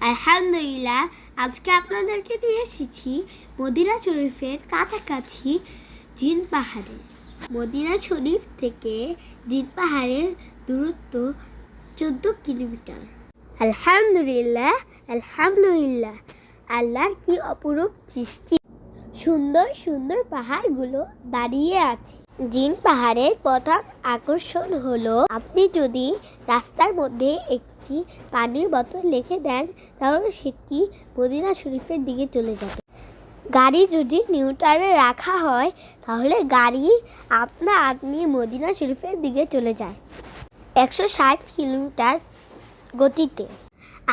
আলহামদুলিল্লাহ, আজকে আপনাদেরকে নিয়ে এসেছি মদিনা শরীফের কাছাকাছি জিন পাহাড়ে। মদিনা শরীফ থেকে জিন পাহাড়ের দূরত্ব চোদ্দ কিলোমিটার। আলহামদুলিল্লাহ আলহামদুলিল্লাহ, আল্লাহর কি অপরূপ সৃষ্টি। সুন্দর সুন্দর পাহাড়গুলো দাঁড়িয়ে আছে। জিন পাহাড়ের প্রধান আকর্ষণ হলো, আপনি যদি রাস্তার মধ্যে একটি পানির বোতল রেখে দেন, তাহলে সেটি মদিনা শরীফের দিকে চলে যাবে। গাড়ি যদি নিউটারে রাখা হয়, তাহলে গাড়ি আপনা আপনি মদিনা শরীফের দিকে চলে যায় একশো ষাট কিলোমিটার গতিতে।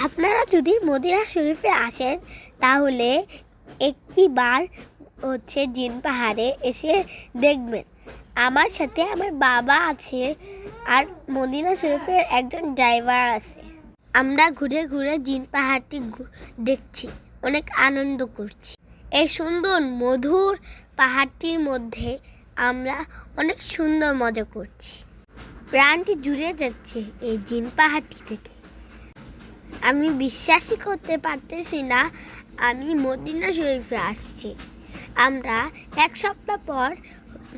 আপনারা যদি মদিনা শরীফে আসেন, তাহলে একটি বার হচ্ছে জিন পাহাড়ে এসে দেখবেন। আমার সাথে আমার বাবা আছে আর মদিনা শরীফের একজন ড্রাইভার আছে। আমরা ঘুরে ঘুরে জিন পাহাড়টি দেখছি, অনেক আনন্দ করছি। এই সুন্দর মধুর পাহাড়টির মধ্যে আমরা অনেক সুন্দর মজা করছি। প্রাণটি জুড়ে যাচ্ছে এই জিন পাহাড়টি থেকে। আমি বিশ্বাসই করতে পারতেছি না, আমি মদিনা শরীফে আসছি। আমরা এক সপ্তাহ পর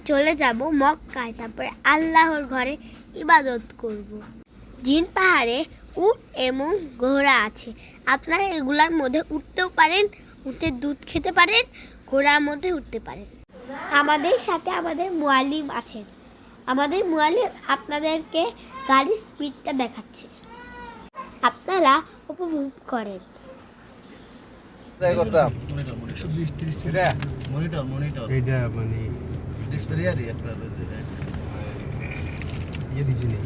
চলে যাব মক্কায়। তারপরে আল্লাহর ঘরে ইবাদত করব। জিন পাহাড়ে উট এবং ঘোড়া আছে। আপনারা এগুলার মধ্যে উঠতেও পারেন উঠে দুধ খেতে পারেন ঘোড়ার মধ্যে উঠতে পারেন। আমাদের সাথে আমাদের মোয়ালিম আছেন। আমাদের মোয়ালিম আপনাদেরকে গাড়ির স্পিডটা দেখাচ্ছে। আপনারা উপভোগ করেন। Monitor monitor. এটা মানে ডিসপ্লে আর আপনার ইয়ে দিছি নি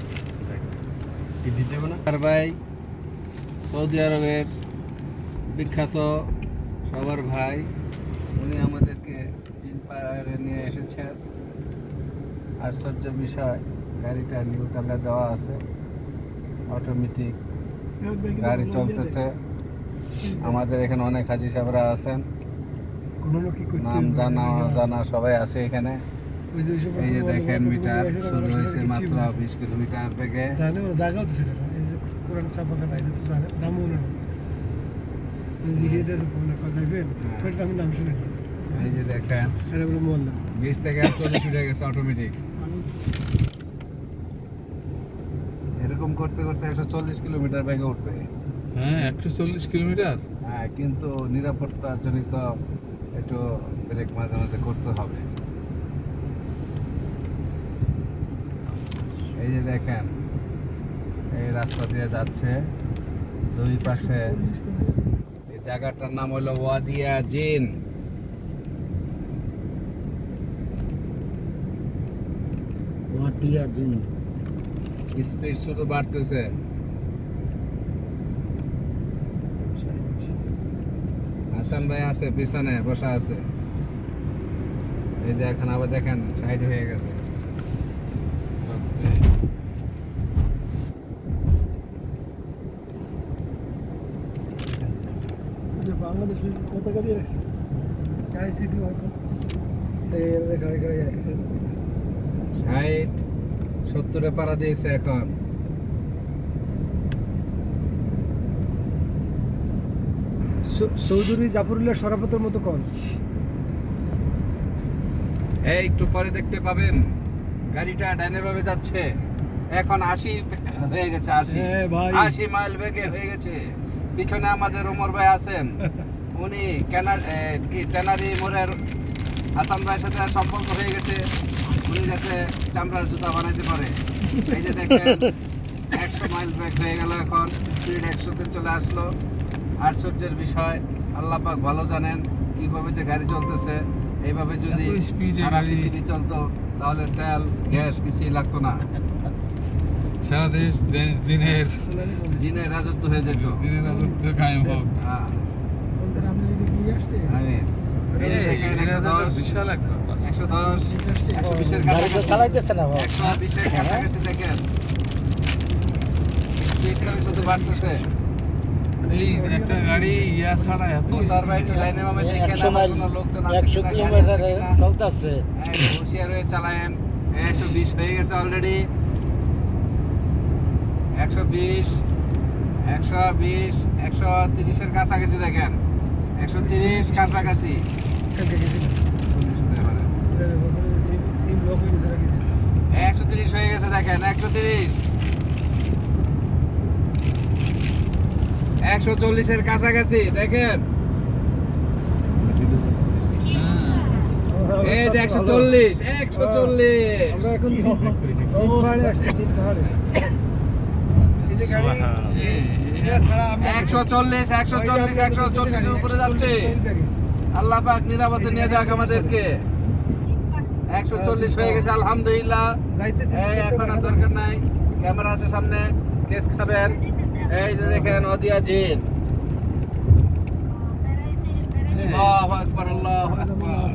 কি দিতে হবে না আর ভাই সৌদি আরবের বিখ্যাত সবার ভাই উনি আমাদেরকে চীন পাহাড়ে নিয়ে এসেছেন। আশ্চর্য বিষয় গাড়িটা নিউট্রালে দেওয়া আছে। অটোমেটিক গাড়ি চলতেছে। আমাদের এখানে অনেক হাজি সাহেবরা আছেন। কি নাম জানা জানা সবাই আছে এখানে। এই যে দেখেন মিটার শুরু হয়েছে মাত্র বিশ কিলোমিটার থেকে জায়গাও তো না। এই যে কোরআন জানে নামও না। যাইবেন? হ্যাঁ। ওটা আমি নাম শুনে এই যে দেখেন এটা বলে বললাম বিশ থেকে চল্লিশ উঠে গেছে অটোমেটিক এরকম করতে করতে একশো চল্লিশ কিলোমিটার বেগে উঠবে। হ্যাঁ একশো চল্লিশ কিলোমিটার? হ্যাঁ কিন্তু নিরাপত্তার জনিত একটু ব্রেক মাঝে মাঝে করতে হবে। এই যে দেখেন এই রাস্তা দিয়ে যাচ্ছে। দুই পাশে এই জায়গাটার নাম হলো ওয়াদিয়া জিন। ওয়াটিয়া জিন। স্পিড শুধু বাড়তেছে। হাসান ভাই আছে পিছনে বসা আছে। এই যে এখন আবার দেখেন সাইড হয়ে গেছে যে বাংলাদেশ পতাকা দিয়ে রাখছে গায়ে সিটি হয়তো গাড়ি গাড়ি আসছে ষাট সত্তরে পাড়া দিয়েছে এখন। চৌধুরী জাফরুল্লাহ সরাফতের মতো কন এই একটু পরে দেখতে পাবেন। গাড়িটা ডাইনের ভাবে যাচ্ছে। এখন আশি হয়ে গেছে আশি। হ্যাঁ, আশি মাইল বেগে হয়ে গেছে। পিছনে আমাদের ওমর ভাই আছেন। উনি ক্যানার কি ট্যানারি মোড়ের হাসান ভাইয়ের সাথে সম্পর্ক হয়ে গেছে। উনি যাতে চামড়ার জুতা বানাইতে পারে। এই যে দেখেন একশো মাইল ব্যাক হয়ে গেল এখন স্পিড একশোতে চলে আসলো। আশ্চর্যের বিষয় আল্লাহ পাক ভালো জানেন কীভাবে যে গাড়ি চলতেছে। এইভাবে যদি সারা পৃথিবী চলতো তাহলে তেল গ্যাস কিছুই লাগতো না। সারা দেশ জিনের জিনের রাজত্ব হয়ে যেত। জিনের রাজত্ব কায়েম হোক। হ্যাঁ, বিশাল এক ব্যাপার একশো দশ একশো বিশের কাছাকাছি একশো বিশের কাছাকাছি দেখেন স্পিডটা শুধু বাড়তেছে গেছে কাছাকাছি দেখেন। একশো তিরিশ কাছাকাছি। হয়ে একশো তিরিশ হয়ে গেছে দেখেন একশো তিরিশ। একশো চল্লিশের কাছাকাছি দেখেন। এই যে একশো চল্লিশ একশো চল্লিশ আমরা এখন জিপ পাহাড়ে আসছি জিপ পাহাড়ে এই যে গাড়ি একশো চল্লিশ একশো চল্লিশ একশো চল্লিশের উপরে যাচ্ছে। আল্লাহ পাক নিরাপদে নিয়ে যাক আমাদেরকে। একশো চল্লিশ হয়ে গেছে আলহামদুলিল্লাহ। এখন আর দরকার নাই। ক্যামেরা আছে সামনে কেস খাবেন। এই যে দেখেন অদিয়া জিন। আল্লাহু আকবার আল্লাহু আকবার।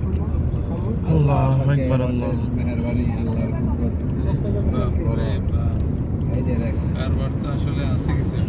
আল্লাহু আকবার, আল্লাহ। মেহেরবানি আল্লাহর কুদরত বাপরে বাপ। এই যে দেখেন কারবার তো আসলে আছে কিছু।